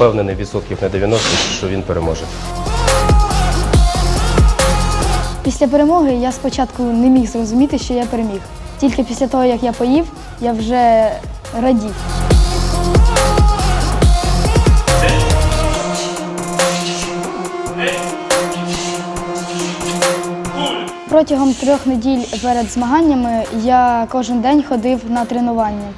впевнений відсотків на 90, що він переможе. Після перемоги я спочатку не міг зрозуміти, що я переміг. Тільки після того, як я поїв, я вже радів. Протягом трьох неділь перед змаганнями я кожен день ходив на тренування.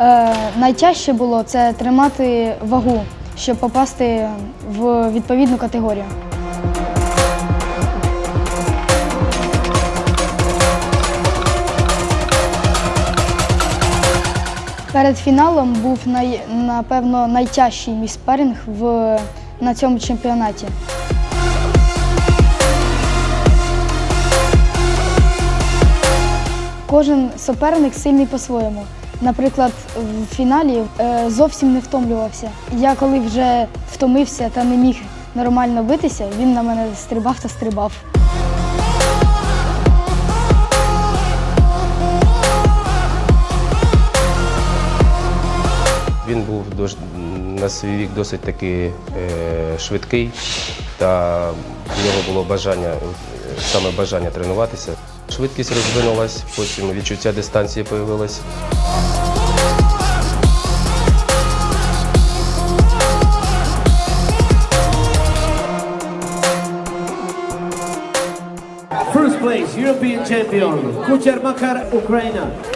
Е, найтяжче було це тримати вагу, щоб попасти в відповідну категорію. Перед фіналом був най, напевно найтяжчий мій спаринг в, на цьому чемпіонаті. Кожен суперник сильний по-своєму. Наприклад, в фіналі е, зовсім не втомлювався. Я коли вже втомився та не міг нормально битися, він на мене стрибав та стрибав. Він був на свій вік досить таки е, швидкий, та в нього було бажання, саме бажання тренуватися. Швидкість розвинулась, потім відчуття дистанції з'явилось. Place, European champion, Kucher Makar, Ukraine.